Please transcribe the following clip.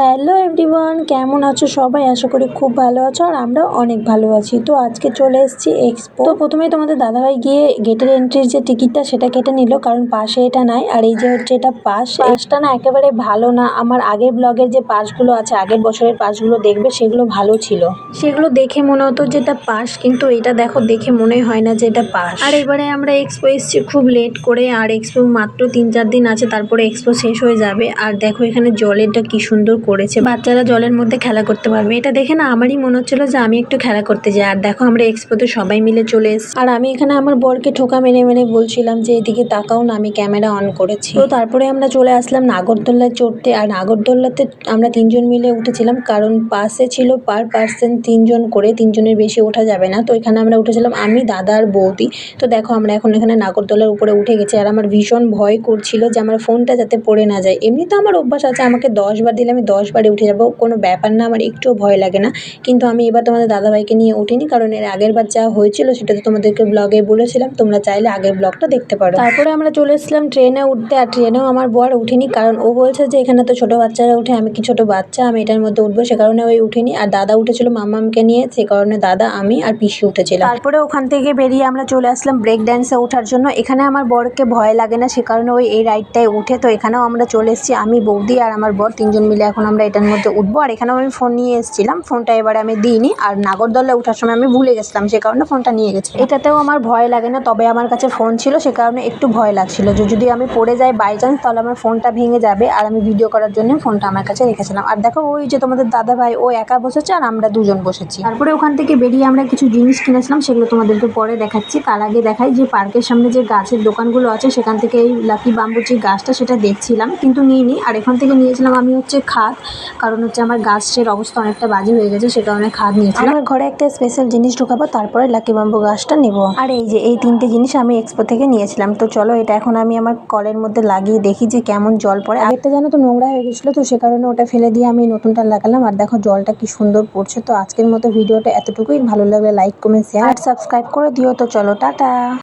Hello everyone, কেমন আছো সবাই? আশা করি খুব ভালো আছো আর আমরা অনেক ভালো আছি। তো আজকে চলে এসেছি এক্সপো তো প্রথমেই তোমাদের দাদাভাই গিয়ে গেটের এন্ট্রির যে টিকিটটা সেটা কেটে নিল, কারণ পাশে এটা নাই। আর এই যে হচ্ছে এটা পাস পাসটা না একেবারে ভালো না। আমার আগের ব্লগের যে পাসগুলো আছে, আগের বছরের পাসগুলো দেখবে, সেগুলো ভালো ছিল। সেগুলো দেখে মনে হতো যে এটা পাস কিন্তু এটা দেখো, দেখে মনে হয় না যে এটা পাস আর এবারে আমরা এক্সপো এসেছি খুব লেট করে, আর এক্সপো মাত্র তিন চার দিন আছে, তারপরে এক্সপো শেষ হয়ে যাবে। আর দেখো এখানে জলেরটা কি সুন্দর করেছে বাচ্চারা জলের মধ্যে খেলা করতে পারবে। এটা দেখে না আমারই মনে হচ্ছিল যে আমি একটু খেলা করতে যাই। আর দেখো আমরা এক্সপোতে সবাই মিলে চলে এসেছি। আর আমি এখানে আমার বরকে ঠোকা মেরে মেরে বলছিলাম যে, এদিকে তাকাও না, আমি ক্যামেরা অন করেছি। তো তারপরে আমরা চলে আসলাম নাগরদোল্লায় চড়তে। আর নাগরদোল্লাতে আমরা তিনজন মিলে উঠেছিলাম। কারণ পাশে ছিল পার পার্সন তিনজন করে, তিনজনের বেশি ওঠা যাবে না। তো এখানে আমরা উঠেছিলাম আমি, দাদা আর বৌদি। তো দেখো আমরা এখন এখানে নাগরদোলার উপরে উঠে গেছি। আর আমার ভীষণ ভয় করছিল যে, আমার ফোনটা যাতে পড়ে না যায়। এমনি তো আমার অভ্যাস আছে, আমাকে দশ বার দিলে আমি দশ বারে উঠে যাব কোনো ব্যাপার না আমার একটুও ভয় লাগে না। কিন্তু আমি এবার তোমাদের দাদাভাইকে নিয়ে উঠিনি কারণ এর আগের বার যা হয়েছিল সেটা তো তোমাদেরকে ব্লগে বলেছিলাম তোমরা চাইলে আগের ব্লগটা দেখতে পারো। তারপরে আমরা চলে এসেছিলাম ট্রেনে উঠতে আর ট্রেনেও আমার বর উঠিনি কারণ ও বলছে যে এখানে তো ছোটো বাচ্চারা উঠে আমি কি ছোটো বাচ্চা আমি এটার মধ্যে উঠবো সে কারণে ওই উঠিনি। আর দাদা উঠেছিল মামামকে নিয়ে সে কারণে দাদা আমি আর পিসি উঠেছিলাম। তারপরে ওখান থেকে বেরিয়ে আমরা চলে আসলাম ব্রেক ড্যান্সে ওঠার জন্য। এখানে আমার বরকে ভয় লাগে না সে কারণে ওই এই রাইডটায় উঠে তো এখানেও আমরা চলে এসেছি আমি বৌদি আর আমার বর তিনজন মিলে এখন আমরা এটার মধ্যে উঠবো। আর এখানেও আমি ফোন নিয়ে এসেছিলাম ফোনটা এবারে আমি দিইনি। আর নাগরদোলায় ওঠার সময় আমি ভুলে গেছিলাম, সে কারণে ফোনটা নিয়ে গেছি। এটাতেও আমার ভয় লাগে না, তবে আমার কাছে ফোন ছিল, সে কারণে একটু ভয় লাগছিল। যে, যদি আমি পড়ে যাই বাই চান্স তাহলে আমার ফোনটা ভেঙে যাবে। আর আমি ভিডিও করার জন্য ফোনটা আমার কাছে রেখেছিলাম। আর দেখো, ওই যে তোমাদের দাদা ভাই ও একা বসেছে আর আমরা দুজন বসেছি। তারপরে ওখান থেকে বেরিয়ে আমরা কিছু জিনিস কিনেছিলাম, সেগুলো তোমাদেরকে পরে দেখাচ্ছি। তার আগে দেখাই যে পার্কের সামনে যে গাছের দোকানগুলো আছে, সেখান থেকে এই লাকি বাম্বুর যে গাছটা, সেটা দেখছিলাম, কিন্তু নিইনি। আর এখান থেকে নিয়েছিলাম আমি হচ্ছে খাদ। কারণ হচ্ছে আমার গাছের অবস্থা অনেকটা বাজে হয়ে গেছে সে কারণে খাদ নিয়েছিলাম। আমার ঘরে একটা স্পেশাল জিনিস ঢোকাবো তারপরে লাকি বাম্বু গাছটা নেব। আর এই যে এই তিনটে জিনিস আমি এক্সপো থেকে নিয়েছিলাম। তো চলো এটা এখন আমি আমার কলের মধ্যে লাগিয়ে দেখি যে কেমন জল পড়ে। আগেরটা জানো তো নোংরা হয়ে গেছিল তো সে কারণে ওটা ফেলে দিয়ে আমি নতুনটা লাগালাম। আর দেখো জলটা কি সুন্দর পড়ছে। তো আজকের মতো ভিডিওটা এতটুকুই। ভালো লাগলে লাইক কমেন্ট শেয়ার সাবস্ক্রাইব করে দিও। তো চলো টাটা।